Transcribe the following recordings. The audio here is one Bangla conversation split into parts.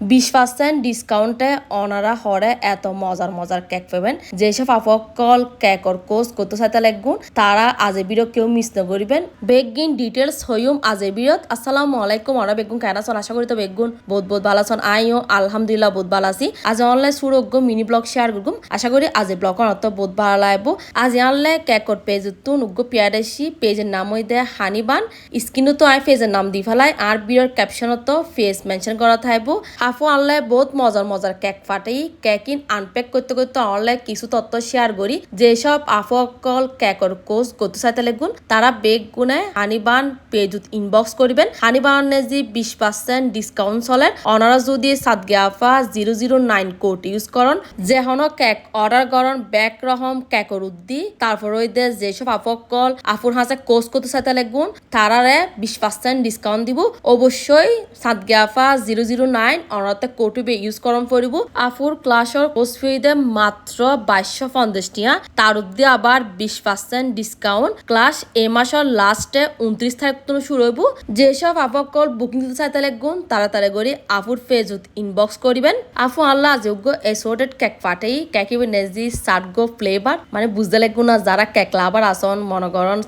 বিশ পার্সেন্ট ডিসকাউন্টে অনারা হরে এত মজার মজার কেক পাবেন। যেসব আপকল কেকর কোর্স করতে চাইতে লাগগুন তারা আজে বিরত কেউ মিস নকরিবেন বেগিন ডিটেলস হইম আজে বিরত আসসালামু আলাইকুম অনা বেগুন কেন আছেন? আশা করি তো বেগুন বহুত বহুত ভালো আছেন। আইও আলহামদুলিল্লাহ বহুত ভালো আছি। আজ অনলাইন সুরগ্য মিনি ব্লগ শেয়ার করগুম আশা করি আজ ব্লগর অত বহুত ভালো লাগবো। আজ আনলে কেকর পেজ তুন উগ্গ পিয়ারেসি পেজের নাম হই দে হানিবান। স্ক্রিনও তো আই পেজের নাম দি ফেলাই। আর বিরর ক্যাপশনত ফেস মেনশন করা থাকব হাফু আনলে বহুত মজার মজার কেক ফাটাই কেক ইন আনপ্যাক করতে করতে অনলাইন কিছু তথ্য শেয়ার করি। যেসব আফকল কেকর কোর্স করতে চাইতে লাগুন, তারা বেগ গুনে হানিবান পেজত ইনবক্স করিবেন। হানিবানে যে বিশ পার্সেন্ট ডিসকাউন্ট চলে অনারা যদি সাদগিয়াফা zero zero nine code use করন যে হন কেক অর্ডার করন ব্যাক রহম কেকর উদ্দি। তারপর ওই দে যেসব আফকল আফুর হাসে কোর্স করতে চাইতে লাগুন, তারারে বিশ পার্সেন্ট ডিসকাউন্ট দিব। অবশ্যই সাদগিয়াফা জিরো জিরো নাইন অনারতে কোটিবে ইউজ করম পড়িব আফুর ক্লাসর ফিদে মাত্র বাইশশো পঞ্চাশ টিয়া। তার উদ্দি আবার বিশ পার্সেন্ট ডিসকাউন্ট ক্লাস এ মাসের লাস্টে উনত্রিশ তারিখ থেকে শুরু হইব। যেসব আফকল বুকিং দিতে চাইতে লাগুন তাড়াতাড়ি করে আফুর ফেজত ইনবক্স করিবেন। আফু আল্লাহ যোগ্য এসোর্টেড কেক পাঠাই কেকিবে নেজি, সার্গো ফ্লেভার মানে বুঝতে লাগবো না যারা কেক লাভার আসন মনে করন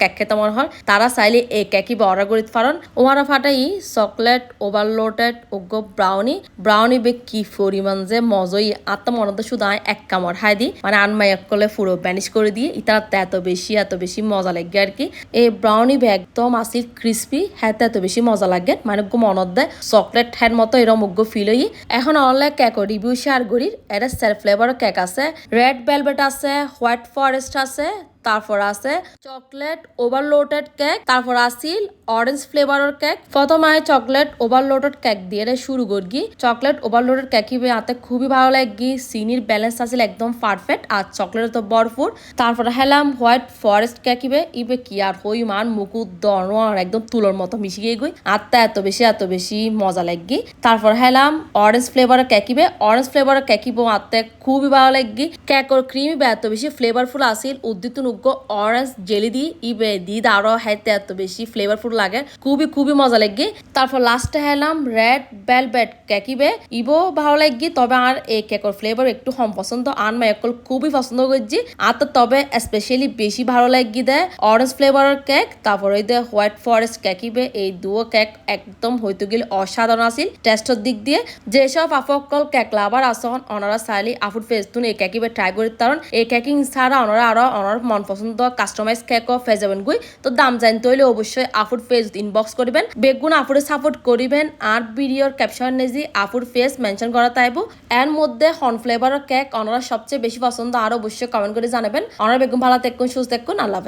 কেক খেতে মনে হয়, তারা চাইলে এই কেকই অর্ডার করতে পারেন। ওমারা ফাটাই চকলেট ওভারলোডেড ওগ্য ব্রাউনি ব্রাউনি বে কি পরিমাণ যে মজই আত্ম মনে শুধু আয় এক কামড় হাই দি মানে আনমাই এক কলে পুরো ব্যানিশ করে দিয়ে ইতার এত বেশি এত বেশি মজা লাগে আর কি এই ব্রাউনি বে একদম আসিল ক্রিস্পি হ্যাঁ এত বেশি মজা লাগে মানে গো মনত দেয় চকলেট হ্যার মতো এরম উগ্র ফিল হই এখন অনলাইন কেক রিভিউ শেয়ার করি এটা সেলফ ফ্লেভার কেক আছে রেড ভেলভেট আছে হোয়াইট ফরেস্ট আছে তারপর আছে চকলেট ওভারলোডেড কেক তারপর আসিল অরেঞ্জ ফ্লেভারের কেক প্রথমে চকলেট ওভারলোডেড কেক দিয়ে শুরু করগি চকলেট ওভারলোডের কেক হিবে হাতে খুবই ভালো লাগি। চিনির ব্যালেন্স আসিল একদম পারফেক্ট আর চকলেট তো ভরপুর। তারপর হেলাম, হোয়াইট ফরেস্ট কেক হিবে ইবে কি আর হই মান মুকু দনোয়ার একদম তুলোর মতো মিশিয়ে গই। আত্মা এত বেশি এত বেশি মজা লাগি। তারপর হেলাম অরেঞ্জ ফ্লেভারের কেক হিবে অরেঞ্জ ফ্লেভারের কেক হিবে আত্মা খুবই ভালো লাগি। কেকর ক্রিমি বা এত বেশি ফ্লেভারফুল আসিল। উদ্দিত নুগ্গ অরেঞ্জ জেলি দি, ইবে দি আরও হাইতে এত বেশি ফ্লেভারফুল লাগে। খুবই খুবই মজা লাগে। তারপর লাস্টে হেলাম রেড বেলভেট কেকিবে, ইবো ভালো লাগি, তবে আর এই কেকর ফ্লেভার একটু কম পছন্দ। আর মা একল খুবই পছন্দ করছি আর তবে স্পেশালি বেশি ভালো লাগি দেয় অরেঞ্জ ফ্লেভারের কেক তারপর দে হোয়াইট ফরেস্ট কেকিবে। এই দুও কেক একদম হইতে গেলে অসাধারণ আছিল। টেস্টের দিক দিয়ে, যেসব আফকল কেক লাভার আসন অনারা চাইলে আফুর ফেসতুন এই কেকিবে ট্রাই করি কারণ এই কেকিং ছাড়া অনারা আরও অনার মন পছন্দ কাস্টমাইজ কেকও ফেয়ে যাবেন গুই তো দাম জানতে হইলে অবশ্যই আফুর ফেস ইনবক্স করিবেন বেগুন আফুরে সাপোর্ট করিবেন আর ভিডিওর ক্যাপশন নেজি আপুর ফেস মেনশন করা তাইব এর মধ্যে হর্ন ফ্লেভারের কেক অনারা সবচেয়ে বেশি পছন্দ। আর অবশ্যই কমেন্ট করে জানাবেন। অনারা বেগুন ভালো দেখুন সুস্থ দেখুন আল্লাহ